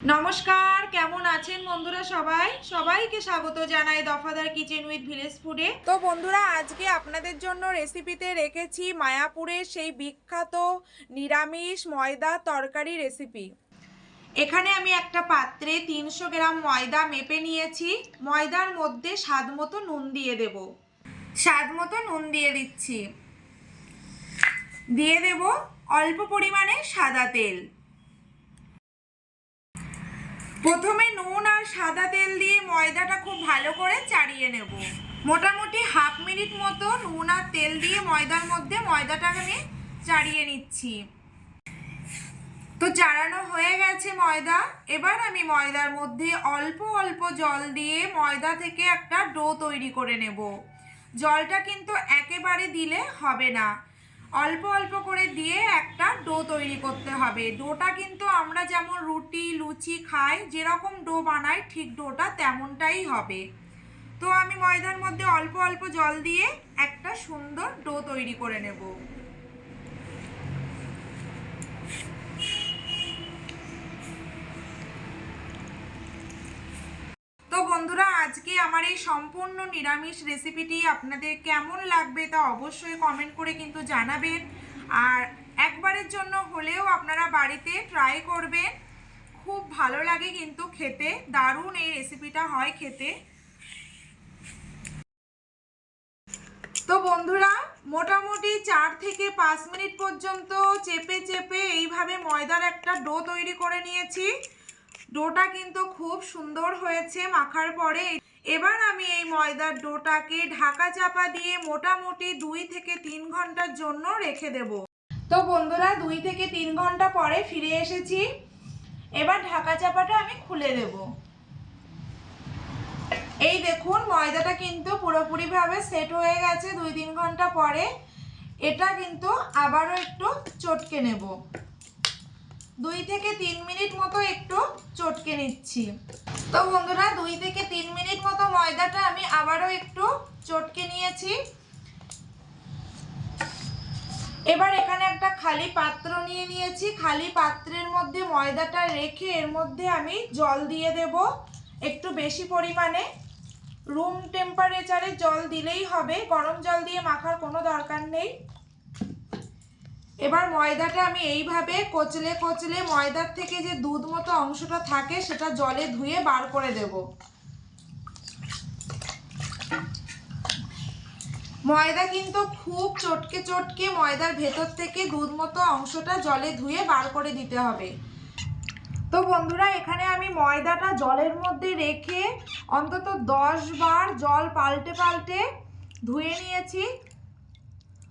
নমস্কার, কেমন আছেন বন্ধুরা সবাই? সবাইকে স্বাগত জানাই দফাদার কিচেন উইথ ভিলেজ ফুডে। তো বন্ধুরা, আজকে আপনাদের জন্য রেসিপিতে রেখেছি মায়াপুরের সেই বিখ্যাত নিরামিষ ময়দা তরকারি রেসিপি। এখানে আমি একটা পাত্রে তিনশো গ্রাম ময়দা মেপে নিয়েছি। ময়দার মধ্যে স্বাদ মতো নুন দিয়ে দেব। স্বাদ মতো নুন দিয়ে দিচ্ছি। দিয়ে দেব অল্প পরিমাণে সাদা তেল। প্রথমে নুন আর সাদা তেল দিয়ে ময়দাটা খুব ভালো করে চাড়িয়ে নেব। মোটামুটি হাফ মিনিট মতো নুন আর তেল দিয়ে ময়দার মধ্যে ময়দাটা আমি চাড়িয়ে নিচ্ছি। তো চাড়ানো হয়ে গেছে ময়দা। এবার আমি ময়দার মধ্যে অল্প অল্প জল দিয়ে ময়দা থেকে একটা ডো তৈরি করে নেব। জলটা কিন্তু একেবারে দিলে হবে না। অল্প অল্প করে দিয়ে একটা ডো তৈরি করতে হবে। ডোটা কিন্তু আমরা যেমন রুটি, লুচি খাই, যেরকম ডো বানাই, ঠিক ডোটা তেমনটাই হবে। তো আমি ময়দার মধ্যে অল্প অল্প জল দিয়ে একটা সুন্দর ডো তৈরি করে নেব। তো বন্ধুরা, আজকে আমার এই সম্পূর্ণ নিরামিষ রেসিপিটি আপনাদের কেমন লাগবে তা অবশ্যই কমেন্ট করে কিন্তু জানাবেন। আর একবারের জন্য হলেও আপনারা বাড়িতে ট্রাই করবেন। খুব ভালো লাগে কিন্তু খেতে। দারুণ এই রেসিপিটা হয় খেতে। তো বন্ধুরা, মোটামুটি চার থেকে পাঁচ মিনিট পর্যন্ত চেপে চেপে এইভাবে ময়দার একটা ডো তৈরি করে নিয়েছি। ডোটা কিন্তু খুব সুন্দর হয়েছে মাখার পরে। এবার আমি এই ময়দার ডোটাকে ঢাকা চাপা দিয়ে মোটামুটি দুই থেকে তিন ঘণ্টার জন্য রেখে দেব। তো বন্ধুরা, দুই থেকে তিন ঘণ্টা পরে ফিরে এসেছি। এবার ঢাকা চাপাটা আমি খুলে দেব। এই দেখুন, ময়দাটা কিন্তু পুরোপুরিভাবে সেট হয়ে গেছে দুই তিন ঘণ্টা পরে। এটা কিন্তু আবারও একটু চটকে নেব। দুই থেকে তিন মিনিট মতো একটু চটকে নিচ্ছি। তো বন্ধুরা, দুই থেকে তিন মিনিট মতো ময়দাটা আমি আবারও একটু চটকে নিয়েছি। এবার এখানে একটা খালি পাত্র নিয়ে নিয়েছি। খালি পাত্রের মধ্যে ময়দাটা রেখে এর মধ্যে আমি জল দিয়ে দেব। একটু বেশি পরিমাণে। রুম টেম্পারেচারে জল দিলেই হবে। গরম জল দিয়ে মাখার কোনো দরকার নেই। এবার ময়দাটা আমি এইভাবে কচলে কচলে ময়দার থেকে যে দুধ মতো অংশটা থাকে, সেটা জলে ধুয়ে বার করে দেব। ময়দা কিন্তু খুব চটকে চটকে ময়দার ভেতর থেকে দুধ মতো অংশটা জলে ধুয়ে বার করে দিতে হবে। তো বন্ধুরা, এখানে আমি ময়দাটা জলের মধ্যে রেখে অন্তত দশ বার জল পাল্টে পাল্টে ধুয়ে নিয়েছি।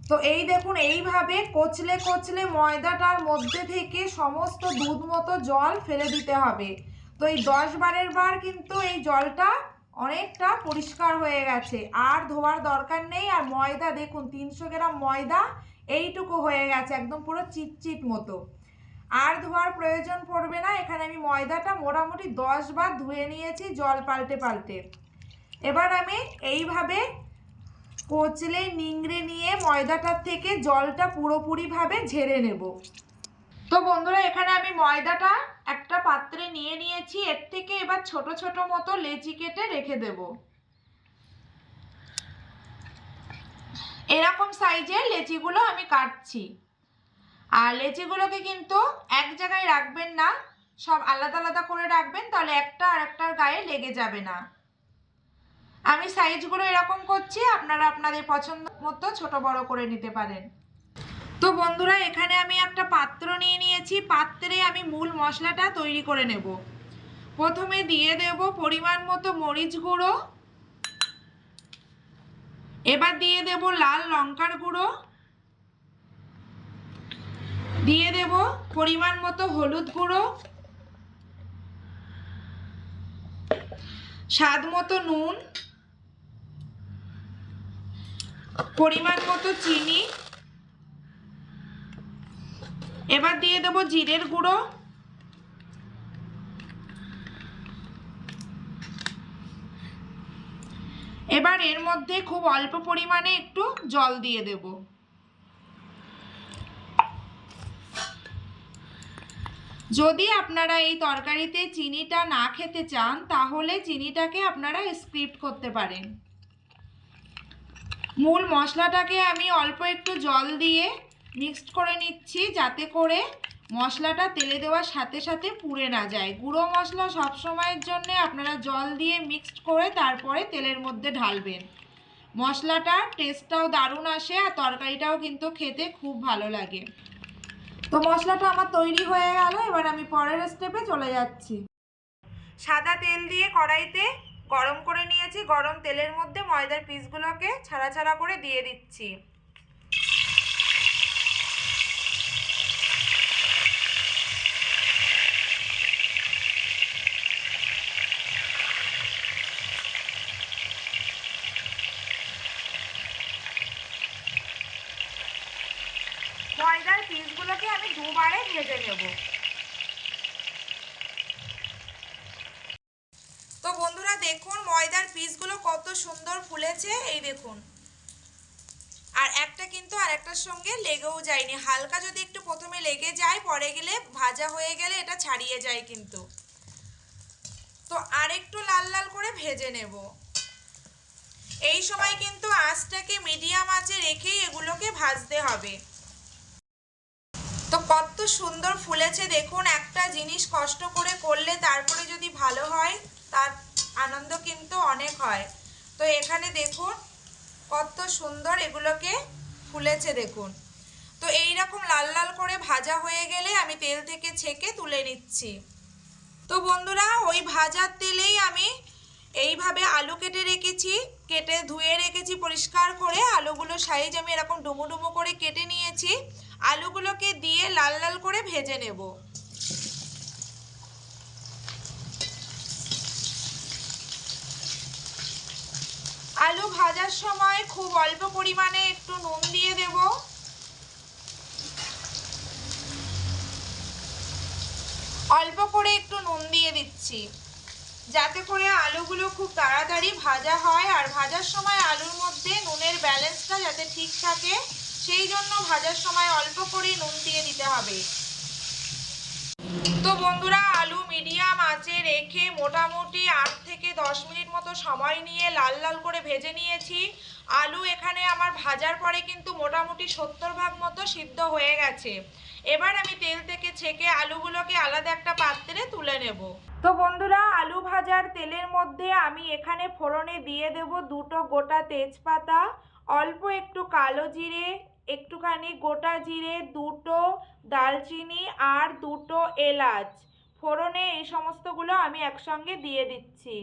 তো এই দেখুন, এইভাবে কচলে কচলে ময়দাটার মধ্যে থেকে সমস্ত দুধ মতো জল ফেলে দিতে হবে। তো এই দশ বারের বার কিন্তু এই জলটা অনেকটা পরিষ্কার হয়ে গেছে। আর ধোয়ার দরকার নেই। আর ময়দা দেখুন, তিনশো গ্রাম ময়দা এইটুকু হয়ে গেছে, একদম পুরো চিটচিট মতো। আর ধোয়ার প্রয়োজন পড়বে না। এখানে আমি ময়দাটা মোটামুটি দশ বার ধুয়ে নিয়েছি, জল পাল্টে পাল্টে। এবার আমি এইভাবে কচলে নিংড়ে নিয়ে ময়দাটার থেকে জলটা পুরোপুরিভাবে ঝেড়ে নেব। তো বন্ধুরা, এখানে আমি ময়দাটা একটা পাত্রে নিয়ে নিয়েছি, এর থেকে এবার ছোট ছোট মতো লেচি কেটে রেখে দেব। এরকম সাইজের লেচিগুলো আমি কাটছি। আর লেচিগুলোকে কিন্তু এক জায়গায় রাখবেন না, সব আলাদা আলাদা করে রাখবেন, তাহলে একটা আর একটার গায়ে লেগে যাবে না। আমি সাইজগুলো এরকম করছি, আপনারা আপনাদের পছন্দ মতো ছোট বড় করে নিতে পারেন। তো বন্ধুরা, এখানে আমি একটা পাত্র নিয়ে নিয়েছি। পাত্রে আমি মূল মশলাটা তৈরি করে নেব। প্রথমে দিয়ে দেব পরিমাণ মতো মরিচ গুঁড়ো। এবার দিয়ে দেব লাল লঙ্কার গুঁড়ো। দিয়ে দেব পরিমাণ মতো হলুদ গুঁড়ো। স্বাদ মতো নুন। পরিমাণ মতো চিনি। এবার দিয়ে দেবো জিরের গুঁড়ো। এবার এর মধ্যে খুব অল্প পরিমাণে একটু জল দিয়ে দেব। যদি আপনারা এই তরকারিতে চিনিটা না খেতে চান, তাহলে চিনিটাকে আপনারা স্ক্রিপ্ট করতে পারেন। মূল মশলাটাকে আমি অল্প একটু জল দিয়ে মিক্সড করে নিচ্ছি যাতে করে মশলাটা তেলে দেওয়ার সাথে সাথে পুড়ে না যায়। গুঁড়ো মশলা সব সময়ের জন্য আপনারা জল দিয়ে মিক্সড করে তারপরে তেলের মধ্যে ঢালবেন। মশলাটার টেস্টটাও দারুণ আসে আর তরকারিটাও কিন্তু খেতে খুব ভালো লাগে। তো মশলাটা আমার তৈরি হয়ে গেল, এবার আমি পরের স্টেপে চলে যাচ্ছি। সাদা তেল দিয়ে কড়াইতে গরম করে নিয়েছি। গরম তেলের মধ্যে ময়দার পিসগুলোকে ছাড়া ছাড়া করে দিয়ে দিচ্ছি ময়দার পিসগুলোকে আমি দুবারে ভেজে নেব। তো বন্ধুরা দেখুন ময়দার পিসগুলো কত সুন্দর ফুলেছে, এই দেখুন। আর একটা কিন্তু আর একটার সঙ্গে লেগেও যায়নি। হালকা যদি একটু প্রথমে লেগে যায়, পরে গেলে ভাজা হয়ে গেলে এটা ছাড়িয়ে যায় কিন্তু। তো আর একটু লাল লাল করে ভেজে নেব। এই সময় কিন্তু আঁচটাকে মিডিয়াম আঁচে রেখেই এগুলোকে ভাজতে হবে। তো কত সুন্দর ফুলেছে। দেখুন, একটা জিনিস কষ্ট করে করলে তারপরে যদি ভালো হয়, তার আনন্দ কিন্তু অনেক হয়। তো এখানে দেখুন, কত সুন্দর এগুলোকে ফুলেছে দেখুন। তো এই রকম লাল লাল করে ভাজা হয়ে গেলে আমি তেল থেকে ছেঁকে তুলে নিচ্ছি। তো বন্ধুরা, ওই ভাজার তেলেই আমি এইভাবে আলু কেটে রেখেছি। কেটে ধুয়ে রেখেছি পরিষ্কার করে। আলুগুলো সাইজ আমি এরকম ডুমো ডুমো করে কেটে নিয়েছি। আলুগুলোকে দিয়ে লাল লাল করে ভেজে নেব। আলু ভাজার সময় খুব অল্প পরিমাণে একটু নুন দিয়ে দেব। অল্প করে একটু নুন দিয়ে দিচ্ছি। যাতে করে আলুগুলো খুব তাড়াতাড়ি ভাজা হয় আর ভাজার সময় আলুর মধ্যে নুনের ব্যালেন্সটা যাতে ঠিক থাকে। সেই জন্য ভাজার সময় অল্প করে নুন দিয়ে দিতে হবে। তো বন্ধুরা, আলু মিডিয়াম আঁচে রেখে মোটামুটি আট থেকে দশ মিনিট মতো সময় নিয়ে লাল লাল করে ভেজে নিয়েছি। আলু এখানে আমার ভাজার পরে কিন্তু মোটামুটি সত্তর ভাগ মতো সিদ্ধ হয়ে গেছে। এবার আমি তেল থেকে ছেঁকে আলুগুলোকে আলাদা একটা পাত্রে তুলে নেব। তো বন্ধুরা, আলু ভাজার তেলের মধ্যে আমি এখানে ফোড়নে দিয়ে দেব দুটো গোটা তেজপাতা, অল্প একটু কালো জিরে একটুখানি গোটা জিরে, দুটো দালচিনি আর দুটো এলাচ। ফোড়নে এই সমস্তগুলো আমি একসঙ্গে দিয়ে দিচ্ছি।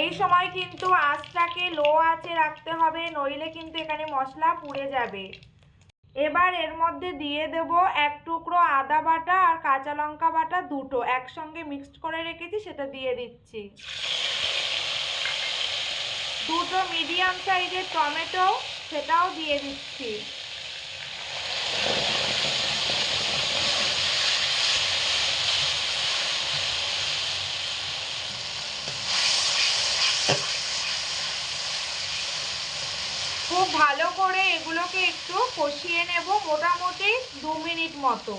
এই সময় কিন্তু আঁচটাকে লো আঁচে রাখতে হবে, নইলে কিন্তু এখানে মশলা পুড়ে যাবে। এবার এর মধ্যে দিয়ে দেব এক টুকরো আদা বাটা আর কাঁচা লঙ্কা বাটা দুটো। একসঙ্গে মিক্সড করে রেখেছি, সেটা দিয়ে দিচ্ছি। দুটো মিডিয়াম সাইজের টমেটো সেটাও দিয়ে দিচ্ছি। খুব ভালো করে এগুলোকে একটু কষিয়ে নেব মোটামুটি দু মিনিট মতো।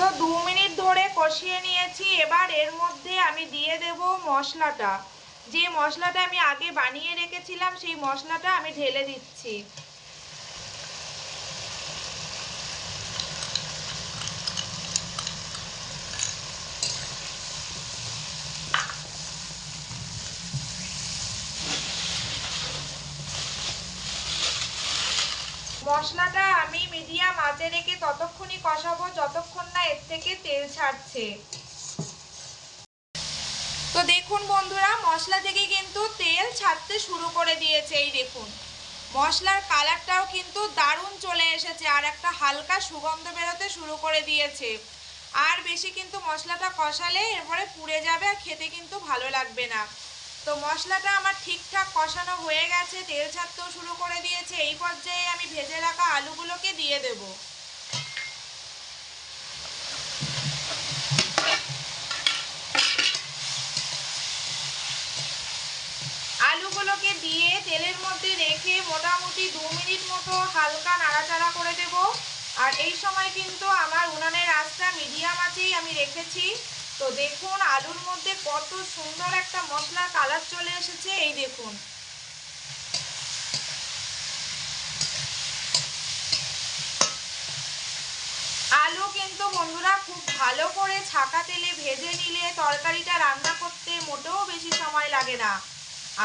তো দু মিনিট ধরে কষিয়ে নিয়েছি। এবার এর মধ্যে আমি দিয়ে দেব মশলাটা। যে মশলাটা আমি আগে বানিয়ে রেখেছিলাম, সেই মশলাটা আমি ঢেলে দিচ্ছি। মশলাটা আমি মিডিয়াম আঁচে রেখে ততক্ষণই কষাবো, যতক্ষণ না এর থেকে তেল ছাড়ছে। তো দেখুন বন্ধুরা, মশলা থেকে কিন্তু তেল ছাড়তে শুরু করে দিয়েছে, এই দেখুন। মশলার কালারটাও কিন্তু দারুণ চলে এসেছে, আর একটা হালকা সুগন্ধ বেরোতে শুরু করে দিয়েছে। আর বেশি কিন্তু মশলাটা কষালে এরপরে পুড়ে যাবে আর খেতে কিন্তু ভালো লাগবে না। তো মশলাটা আমার ঠিকঠাক কষানো হয়ে গেছে, তেল ছাড়তেও শুরু করে দিয়েছে। এই পর্যায়ে আমি ভেজে রাখা আলুগুলোকে দিয়ে দেব। আলুগুলোকে দিয়ে তেলের মধ্যে রেখে মোটামুটি দু মিনিট মতো হালকা নাড়াচাড়া করে দেব। আর এই সময় কিন্তু আমার উনানের আঁচটা মিডিয়াম আঁচেই আমি রেখেছি। তো দেখুন, আলুর মধ্যে কত সুন্দর একটা মশলার কালার চলে এসেছে, এই দেখুন। আলু কিন্তু বন্ধুরা খুব ভালো করে ছাকা তেলে ভেজে নিলে তরকারিটা রান্না করতে মোটেও বেশি সময় লাগে না।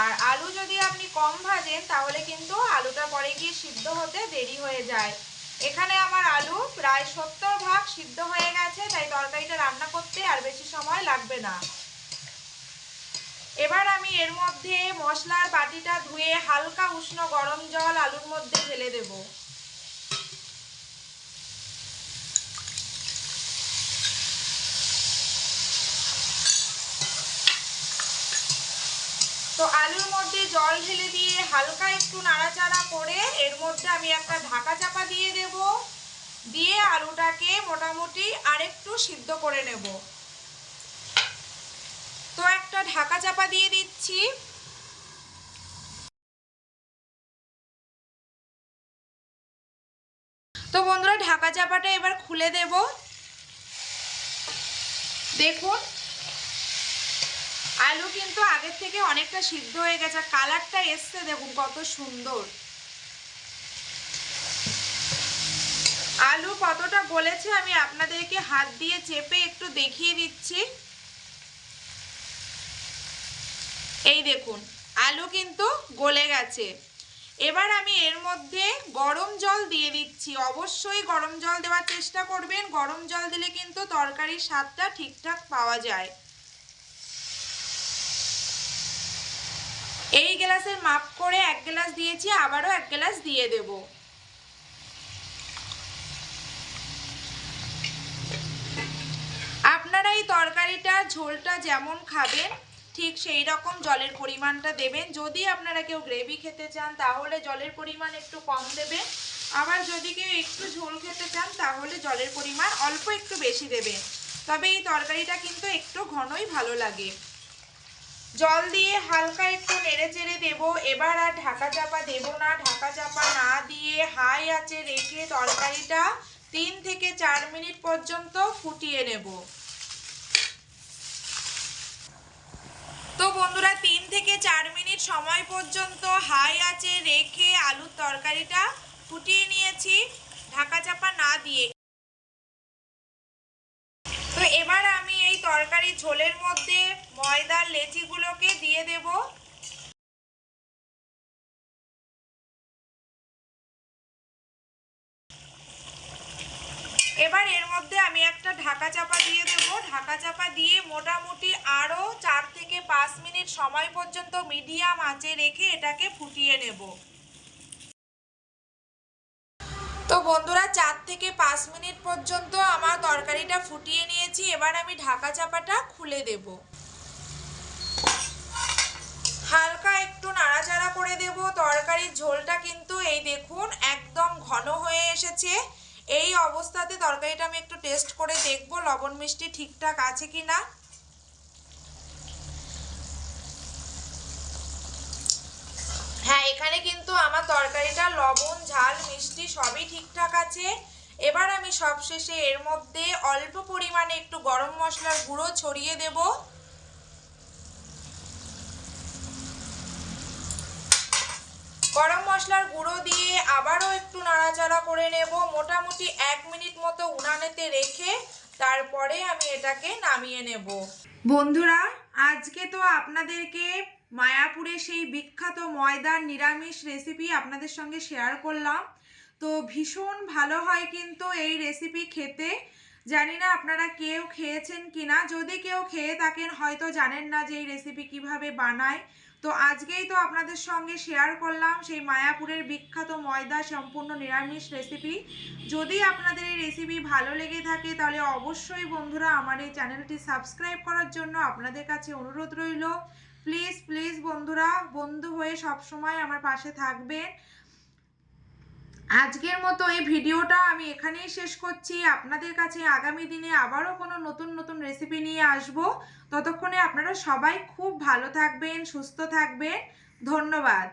আর আলু যদি আপনি কম ভাজেন, তাহলে কিন্তু আলুটা পরে গিয়ে সিদ্ধ হতে দেরি হয়ে যায়। এখানে আমার আলু প্রায় সত্তর ভাগ সিদ্ধ হয়ে গেছে, তাই তরকারিটা রান্না করতে আর বেশি সময় লাগবে না। এবার আমি এর মধ্যে মশলার বাটিটা ধুয়ে হালকা উষ্ণ গরম জল আলুর মধ্যে ঢেলে দেবো তো আলুর মধ্যে জল ঢেলে দিয়ে হালকা একটু নাড়াচাড়া করে এর মধ্যে আমি একটা ঢাকা চাপা দিয়ে দেব। দিয়ে আলুটাকে মোটামুটি আরেকটু সিদ্ধ করে নেব। তো একটা ঢাকা চাপা দিয়ে দিচ্ছি। তো বন্ধুরা, ঢাকা চাপাটা এবার খুলে দেব। দেখুন আলু কিন্তু আগের থেকে অনেকটা সিদ্ধ হয়ে গেছে কালারটা এসছে দেখুন কত সুন্দর। আলু কতটা গলেছে আমি আপনাদেরকে হাত দিয়ে চেপে একটু দেখিয়ে দিচ্ছি। এই দেখুন, আলু কিন্তু গলে গেছে। এবার আমি এর মধ্যে গরম জল দিয়ে দিচ্ছি। অবশ্যই গরম জল দেওয়ার চেষ্টা করবেন। গরম জল দিলে কিন্তু তরকারির স্বাদটা ঠিকঠাক পাওয়া যায়। এই গ্লাসের মাপ করে এক গ্লাস দিয়েছি, আবারও এক গ্লাস দিয়ে দেব। আপনারা এই তরকারিটা, ঝোলটা যেমন খাবেন, ঠিক সেই রকম জলের পরিমাণটা দেবেন। যদি আপনারা কেউ গ্রেভি খেতে চান, তাহলে জলের পরিমাণ একটু কম দেবেন। আবার যদি কেউ একটু ঝোল খেতে চান, তাহলে জলের পরিমাণ অল্প একটু বেশি দেবেন। তবে এই তরকারিটা কিন্তু একটু ঘনই ভালো লাগে। জল দিয়ে হালকা একটু নেড়ে চেড়ে দেবো। এবার আর ঢাকা চাপা দেবো না। ঢাকা চাপা না দিয়ে হাই আঁচে রেখে তরকারিটা তিন থেকে চার মিনিট পর্যন্ত ফুটিয়ে নেব। তো বন্ধুরা, তিন থেকে চার মিনিট সময় পর্যন্ত হাই আঁচে রেখে আলুর তরকারিটা ফুটিয়ে নিয়েছি। ঢাকা চাপা না দিয়ে তো এবার আমি এই তরকারি ঝোলের মধ্যে ময়দার লেচিগুলোকে দিয়ে দেব এবার এর মধ্যে আমি একটা ঢাকা চাপা দিয়ে দেব। ঢাকা চাপা দিয়ে মোটামুটি আরও চার থেকে পাঁচ মিনিট সময় পর্যন্ত মিডিয়াম আঁচে রেখে এটাকে ফুটিয়ে নেব। তো বন্ধুরা, চার থেকে পাঁচ মিনিট পর্যন্ত আমার তরকারিটা ফুটিয়ে নিয়েছি। এবার আমি ঢাকা চাপাটা খুলে দেব। হালকা একটু নাড়াচাড়া করে দেব। তরকারির ঝোলটা কিন্তু এই দেখুন একদম ঘন হয়ে এসেছে। এই অবস্থাতে তরকারিটা আমি একটু টেস্ট করে দেখব, লবণ মিষ্টি ঠিকঠাক আছে কি না হ্যাঁ এখানে কিন্তু আমার তরকারিটা লবণ, ঝাল, মিষ্টি সবই ঠিকঠাক আছে। এবার আমি সবশেষে এর মধ্যে অল্প পরিমাণে একটু গরম মশলার গুঁড়ো ছড়িয়ে দেব। গরম মশলার গুঁড়ো দিয়ে আবারও একটু নাড়াচাড়া করে নেব। মোটামুটি এক মিনিট মতো উনানেতে রেখে তারপরে আমি এটাকে নামিয়ে নেব। বন্ধুরা, আজকে তো আপনাদেরকে মায়াপুরে সেই বিখ্যাত ময়দার নিরামিষ রেসিপি আপনাদের সঙ্গে শেয়ার করলাম। তো ভীষণ ভালো হয় কিন্তু এই রেসিপি খেতে। জানি না আপনারা কেউ খেয়েছেন কিনা। যদি কেউ খেয়ে থাকেন, হয়তো জানেন না যে এই রেসিপি কীভাবে বানায়। তো আজকেই তো আপনাদের সঙ্গে শেয়ার করলাম সেই মায়াপুরের বিখ্যাত ময়দা সম্পূর্ণ নিরামিষ রেসিপি যদি আপনাদের এই রেসিপি ভালো লেগে থাকে, তাহলে অবশ্যই বন্ধুরা আমার এই চ্যানেলটি সাবস্ক্রাইব করার জন্য আপনাদের কাছে অনুরোধ রইল। প্লিজ প্লিজ বন্ধুরা, বন্ধু হয়ে সবসময় আমার পাশে থাকবেন। আজকের মতো এই ভিডিওটা আমি এখানেই শেষ করছি। আপনাদের কাছে আগামী দিনে আবারও কোনো নতুন নতুন রেসিপি নিয়ে আসব। ততক্ষণে আপনারা সবাই খুব ভালো থাকবেন, সুস্থ থাকবেন। ধন্যবাদ।